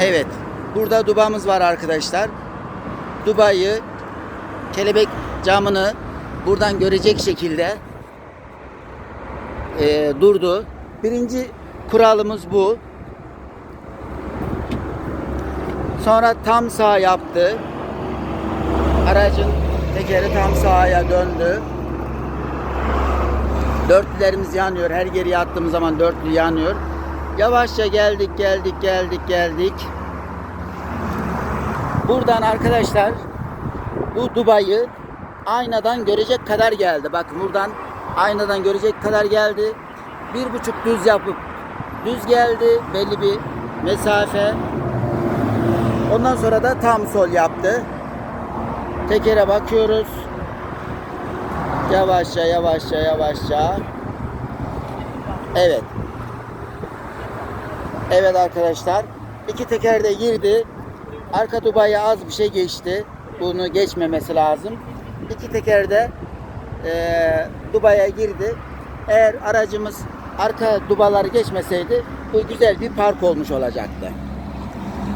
Evet. Burada dubamız var arkadaşlar. Dubayı kelebek camını buradan görecek şekilde eee, durdu. Birinci kuralımız bu. Sonra tam sağ yaptı. Aracın tekeri tam sağa döndü. Dörtlülerimiz yanıyor. Her geriye attığımız zaman dörtlü yanıyor. Yavaşça geldik, geldik, geldik, geldik. Buradan arkadaşlar bu Dubai'yi aynadan görecek kadar geldi. Bakın buradan aynadan görecek kadar geldi. Bir buçuk düz yapıp düz geldi. Belli bir mesafe. Ondan sonra da tam sol yaptı. Tekere bakıyoruz. Yavaşça yavaşça yavaşça. Evet. Evet arkadaşlar. İki teker de girdi. Arka Dubai'ye az bir şey geçti. Bunu geçmemesi lazım. İki teker de eee Dubai'ye girdi. Eğer aracımız arka dubaları geçmeseydi bu güzel bir park olmuş olacaktı.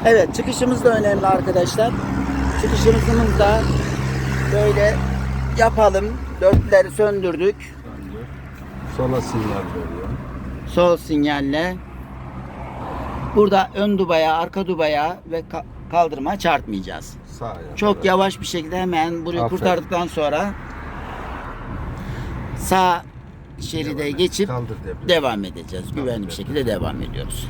Evet çıkışımız da önemli arkadaşlar. Çıkışımızın da böyle yapalım. Dörtleri söndürdük. Söndü. Sola sinyal veriyor. Sol sinyalle. Burada ön dubaya, arka dubaya ve ka- kaldırıma çarpmayacağız. Sağa. Çok yavaş bir şekilde hemen burayı Aferin. kurtardıktan sonra sağ şeride Devam et. geçip Kaldır devam edeceğiz. Güvenli bir şekilde devam ediyoruz.